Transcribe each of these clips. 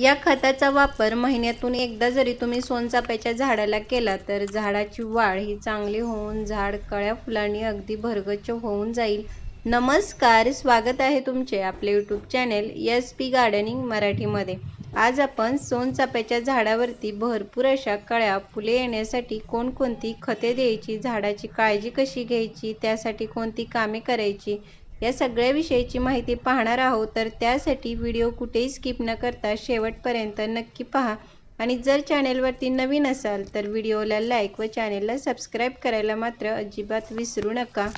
या खताचा वापर महिन्यातून एकदा जरी तुम्ही सोनचाफ्याच्या झाडाला केला तर झाडाची वाढ ही चांगली होऊन झाड कळ्या फुलांनी अगदी भरगच्च होऊन जाईल. नमस्कार स्वागत आहे तुमचे आपले YouTube channel S P gardening मराठीमध्ये. आज आपण सोनचाफ्याच्या झाडावरती भरपूर अशा कळ्या फुले येण्यासाठी कोणकोणती खते द्यायची झाडाची काळजी कशी घ्यायची त्यासाठी कोणती कामे करायची या सगळ्याविषयीची माहिती पाहणार आहोत. तर त्यासाठी व्हिडिओ कुठेही स्किप न करता शेवटपर्यंत नक्की पहा. आणि जर चॅनेलवरती नवीन असाल तर व्हिडिओला लाईक व चॅनेलला सबस्क्राईब करायला मात्र अजिबात विसरू नका.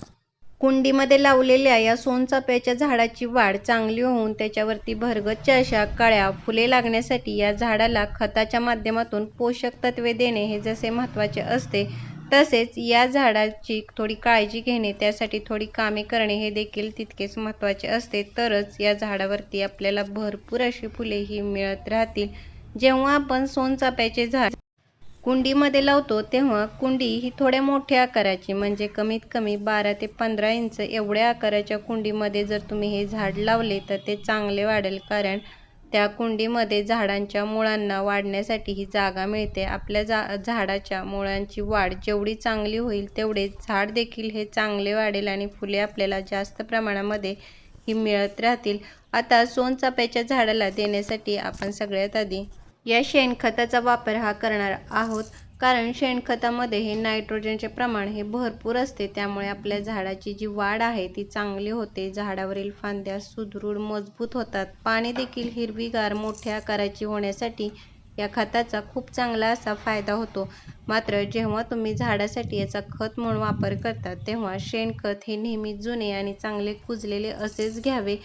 कुंडीमध्ये लावलेल्या या सोनचाफ्याच्या झाडाची वाढ चांगली होऊन त्याच्यावरती भरगच्च अशा काळ्या फुले लागण्यासाठी या झाडाला खताच्या माध्यमातून पोषक तत्वे देणे हे जसे महत्त्वाचे असते तसेच या झाडाची थोडी काळजी घेणे त्यासाठी थोडी कामे करणे हे देखील तितकेच महत्त्वाचे असते. तरच या झाडावरती आपल्याला भरपूर अशी फुले ही मिळत राहतील. जेव्हा आपण सोनचाप्याचे झाड कुंडीमध्ये लावतो तेव्हा कुंडी ही थोड्या मोठ्या आकाराची म्हणजे कमीत कमी बारा ते पंधरा इंच एवढ्या आकाराच्या कुंडीमध्ये जर तुम्ही हे झाड लावले तर ते चांगले वाढेल. कारण त्या कुंडीमध्ये झाडांच्या मुळांना वाढण्यासाठी ही जागा मिळते. आपल्या जा झाडाच्या मुळांची वाढ जेवढी चांगली होईल तेवढे झाड देखील हे चांगले वाढेल आणि फुले आपल्याला जास्त प्रमाणामध्ये ही मिळत राहतील. आता सोनचाफ्याच्या झाडाला देण्यासाठी आपण सगळ्यात आधी या शेणखताचा वापर हा करणार आहोत. कारण शेणखतामध्ये हे नायट्रोजनचे प्रमाण हे भरपूर असते. त्यामुळे आपल्या झाडाची जी वाढ आहे ती चांगली होते. झाडावरील फांद्या सुदृढ मजबूत होतात. पाने देखील हिरवीगार मोठ्या आकाराची होण्यासाठी या खताचा खूप चांगला असा फायदा होतो. मात्र जेव्हा तुम्ही झाडासाठी याचा खत म्हणून वापर करता तेव्हा शेणखत हे नेहमी जुने आणि चांगले कुजलेले असेच घ्यावे.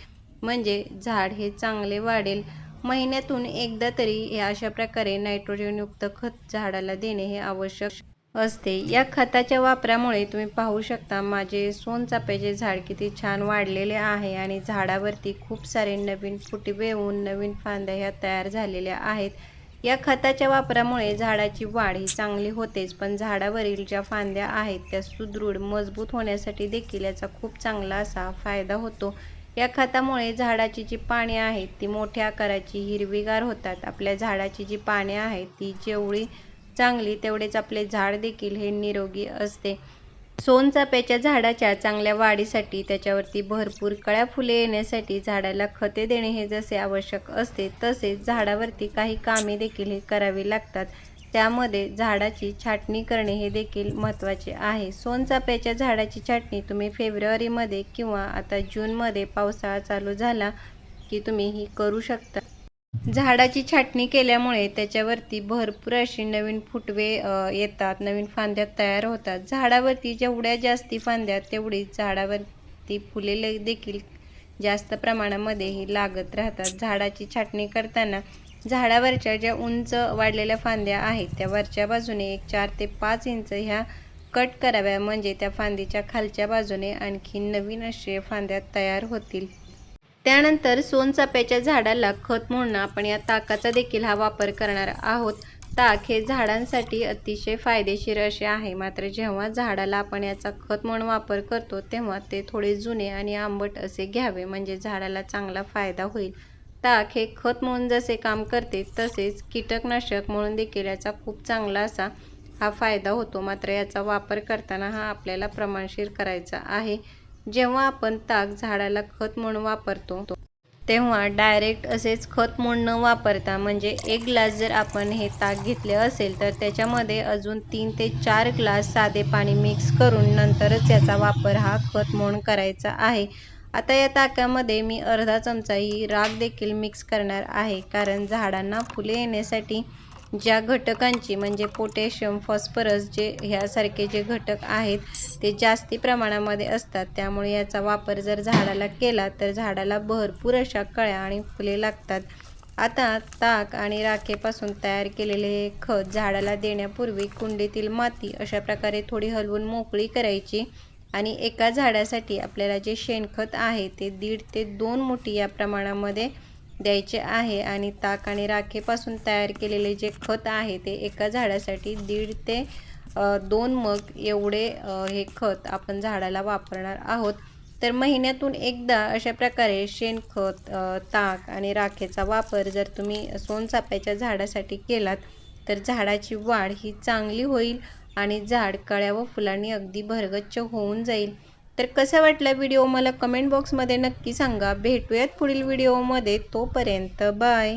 म्हणजे झाड हे चांगले वाढेल. महिन्यातून एकदा तरी हे अशा प्रकारे नायट्रोजनयुक्त खत झाडाला देणे हे आवश्यक असते. या खताच्या वापरामुळे तुम्ही पाहू शकता माझे सोनचाफ्याचे झाड किती छान वाढलेले आहे आणि झाडावरती खूप सारे नवीन फुटवे येऊन नवीन फांद्या ह्या तयार झालेल्या आहेत. या खताच्या वापरामुळे झाडाची वाढ ही चांगली होतेच पण झाडावरील ज्या फांद्या आहेत त्या सुदृढ मजबूत होण्यासाठी देखील याचा खूप चांगला असा फायदा होतो. या खतामुळे झाडाची जी पाने आहेत ती मोठ्या आकाराची हिरवीगार होतात. आपल्या झाडाची जी पाने आहेत ती जेवढी चांगली तेवढेच आपले झाड देखील हे निरोगी असते. सोनचाफ्याच्या झाडाच्या चांगल्या वाढीसाठी त्याच्यावरती भरपूर कळ्या फुले येण्यासाठी झाडाला खते देणे हे जसे आवश्यक असते तसेच झाडावरती काही कामे देखील हे करावी लागतात. त्यामध्ये झाडाची छाटणी करणे हे देखील महत्त्वाचे आहे. सोनचाफ्याच्या झाडाची छाटणी तुम्ही फेब्रुवारीमध्ये किंवा आता जूनमध्ये पावसाळा चालू झाला की तुम्ही ही करू शकता. झाडाची छाटणी केल्यामुळे त्याच्यावरती भरपूर अशी नवीन फुटवे येतात नवीन फांद्या तयार होतात. झाडावरती जेवढ्या जास्ती फांद्या तेवढीच झाडावरती फुले देखील जास्त प्रमाणामध्ये ही लागत राहतात. झाडाची छाटणी करताना झाडावरच्या ज्या उंच वाढलेल्या फांद्या आहेत त्या वरच्या बाजूने एक चार ते पाच इंच ह्या कट कराव्या. म्हणजे त्या फांदीच्या खालच्या बाजूने आणखी नवीन असे फांद्या तयार होतील. त्यानंतर सोनचाप्याच्या झाडाला खत म्हणून आपण या ताकाचा देखील हा वापर करणार आहोत. ताक हे झाडांसाठी अतिशय फायदेशीर असे आहे. मात्र जेव्हा झाडाला आपण याचा खत म्हणून वापर करतो तेव्हा ते थोडे जुने आणि आंबट असे घ्यावे. म्हणजे झाडाला चांगला फायदा होईल. ताक हे खत म्हणून जसे काम करते तसेच कीटकनाशक म्हणून देखील याचा खूप चांगला असा हा फायदा होतो. मात्र याचा वापर करताना हा आपल्याला प्रमाणशीर करायचा आहे. जेव्हा आपण ताक झाडाला खत म्हणून वापरतो तेव्हा डायरेक्ट असेच खत म्हणून न वापरता म्हणजे एक ग्लास जर आपण हे ताक घेतले असेल तर त्याच्यामध्ये अजून तीन ते चार ग्लास साधे पाणी मिक्स करून नंतरच याचा वापर हा खत म्हणून करायचा आहे. आता या ताकामध्ये मी अर्धा चमचा ही राख देखील मिक्स करणार आहे. कारण झाडांना फुले येण्यासाठी ज्या घटकांची म्हणजे पोटॅशियम फॉस्फरस जे ह्यासारखे जे घटक आहेत ते जास्ती प्रमाणामध्ये असतात. त्यामुळे याचा वापर जर झाडाला केला तर झाडाला भरपूर अशा कळ्या आणि फुले लागतात. आता ताक आणि राखेपासून तयार केलेले हे खत झाडाला देण्यापूर्वी कुंडीतील माती अशा प्रकारे थोडी हलवून मोकळी करायची. आणि एका झाडासाठी आपल्याला जे शेणखत आहे ते दीड ते दोन मुठी या प्रमाणामध्ये द्यायचे आहे आणि ताक आणि राखेपासून तयार केलेले जे खत आहे ते एका झाडासाठी दीड ते दोन मग एवढे हे खत आपण झाडाला वापरणार आहोत. तर महिन्यातून एकदा अशा प्रकारे शेणखत ताक आणि राखेचा वापर जर तुम्ही सोनचाप्याच्या झाडासाठी केलात तर झाडाची वाढ ही चांगली होईल आणि झाड कळ्या व फुलांनी अगदी भरगच्च होऊन जाईल. तर कसा वाटला व्हिडिओ? मला कमेंट बॉक्समध्ये नक्की सांगा. भेटूयात पुढील व्हिडिओमध्ये. तोपर्यंत बाय.